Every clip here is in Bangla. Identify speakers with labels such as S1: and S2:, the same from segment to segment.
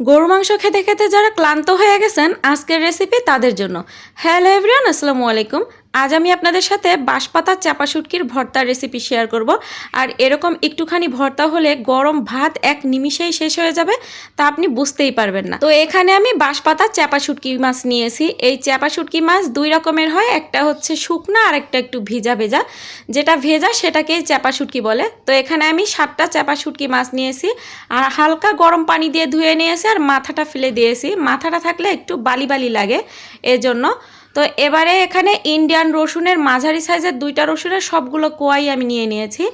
S1: গরু মাংস খেতে খেতে যারা ক্লান্ত হয়ে গেছেন, আজকের রেসিপি তাদের জন্য। হ্যালো এভরিওয়ান, আসসালামু আলাইকুম। আজ আমি আপনাদের সাথে বাঁশপাতা চাপা শুটকির ভর্তার রেসিপি শেয়ার করব। আর এরকম একটুখানি ভর্তা হলে গরম ভাত এক নিমিষেই শেষ হয়ে যাবে, তা আপনি বুঝতেই পারবেন না। তো এখানে আমি বাঁশপাতা চাপা শুটকি মাছ নিয়েছি। এই চাপা শুটকি মাছ দুই রকমের হয়, একটা হচ্ছে শুকনা আর একটা একটু ভিজা ভেজা। যেটা ভেজা সেটাকেই চাপা শুটকি বলে। তো এখানে আমি সাতটা চাপা শুটকি মাছ নিয়েছি, আর হালকা গরম পানি দিয়ে ধুয়ে নিয়েছি আর মাথাটা ফেলে দিয়েছি। মাথাটা থাকলে একটু বালি বালি লাগে, এজন্য তো এবারে এখানে ইন্ডিয়ান রসুনের মাঝারি সাইজের দুইটা রসুনের সবগুলো কোয়াই আমি নিয়ে নিয়েছি।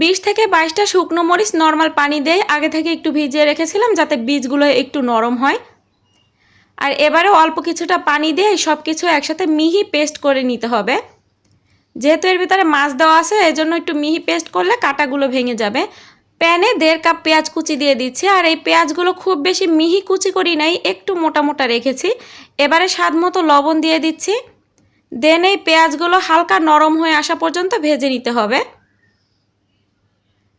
S1: বিশ থেকে বাইশটা শুকনো মরিচ নর্মাল পানি দিয়ে আগে থেকে একটু ভিজিয়ে রেখেছিলাম যাতে বীজগুলো একটু নরম হয়। আর এবারে অল্প কিছুটা পানি দিয়ে সব কিছু একসাথে মিহি পেস্ট করে নিতে হবে। যেহেতু এর ভিতরে মাছ দেওয়া আছে, এজন্য একটু মিহি পেস্ট করলে কাটাগুলো ভেঙে যাবে। প্যানে দেড় কাপ পেঁয়াজ কুচি দিয়ে দিচ্ছি, আর এই পেঁয়াজগুলো খুব বেশি মিহি কুচি করি নাই, একটু মোটা মোটা রেখেছি। এবারে স্বাদ মতো লবণ দিয়ে দিচ্ছি। দেন এই পেঁয়াজগুলো হালকা নরম হয়ে আসা পর্যন্ত ভেজে নিতে হবে।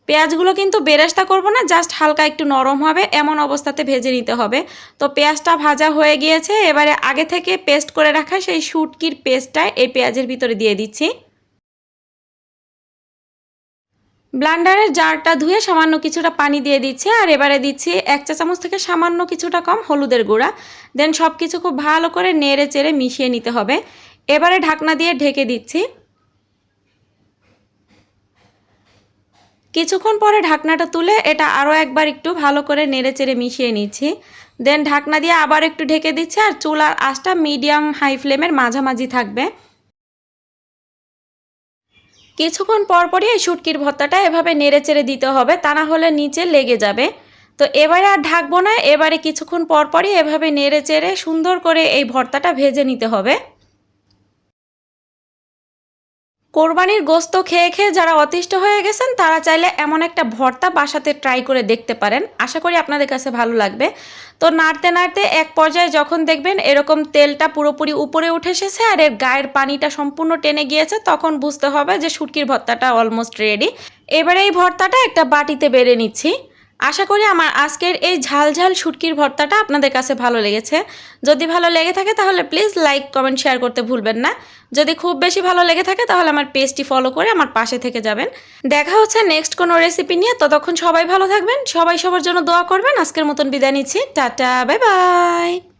S1: পেঁয়াজগুলো কিন্তু বেরেস্তা করব না, জাস্ট হালকা একটু নরম হবে, এমন অবস্থাতে ভেজে নিতে হবে। তো পেঁয়াজটা ভাজা হয়ে গিয়েছে, এবারে আগে থেকে পেস্ট করে রাখা সেই শুটকির পেস্টটা এই পেঁয়াজের ভিতরে দিয়ে দিচ্ছি। ব্লান্ডারের জারটা ধুয়ে সামান্য কিছুটা পানি দিয়ে দিচ্ছি, আর এবারে দিচ্ছি এক চা চামচ থেকে সামান্য কিছুটা কম হলুদের গুঁড়া। দেন সব কিছু খুব ভালো করে নেড়ে চেড়ে মিশিয়ে নিতে হবে। এবারে ঢাকনা দিয়ে ঢেকে দিচ্ছি। কিছুক্ষণ পরে ঢাকনাটা তুলে এটা আরও একবার একটু ভালো করে নেড়ে চেড়ে মিশিয়ে নিচ্ছি। দেন ঢাকনা দিয়ে আবার একটু ঢেকে দিচ্ছি, আর চুলার আঁচটা মিডিয়াম হাই ফ্লেমের মাঝামাঝি থাকবে। কিছুক্ষণ পরপরই এই শুটকির ভর্তাটা এভাবে নেড়ে চেড়ে দিতে হবে, তা না হলে নিচে লেগে যাবে। তো এবারে আর ঢাকবো না, এবারে কিছুক্ষণ পরপরই এভাবে নেড়ে চেড়ে সুন্দর করে এই ভর্তাটা ভেজে নিতে হবে। কোরবানির গোস্ত খেয়ে খেয়ে যারা অতিষ্ঠ হয়ে গেছেন, তারা চাইলে এমন একটা ভর্তা বাসাতে ট্রাই করে দেখতে পারেন। আশা করি আপনাদের কাছে ভালো লাগবে। তো নাড়তে নাড়তে এক পর্যায়ে যখন দেখবেন এরকম তেলটা পুরোপুরি উপরে উঠে এসেছে আর এর গায়ের পানিটা সম্পূর্ণ টেনে গিয়েছে, তখন বুঝতে হবে যে শুটকির ভর্তাটা অলমোস্ট রেডি এবারে এই ভর্তাটা একটা বাটিতে বেড়ে নিচ্ছি। আশা করি আমার আজকের এই ঝালঝাল ঝাল শুটকির ভর্তাটা আপনাদের কাছে ভালো লেগেছে। যদি ভালো লেগে থাকে তাহলে প্লিজ লাইক কমেন্ট শেয়ার করতে ভুলবেন না। যদি খুব বেশি ভালো লেগে থাকে তাহলে আমার পেজটি ফলো করে আমার পাশে থেকে যাবেন। দেখা হচ্ছে নেক্সট কোনো রেসিপি নিয়ে। ততক্ষণ সবাই ভালো থাকবেন। সবাই সবার জন্য দোয়া করবেন। আজকের মতন বিদায় নিচ্ছি। Tata bye bye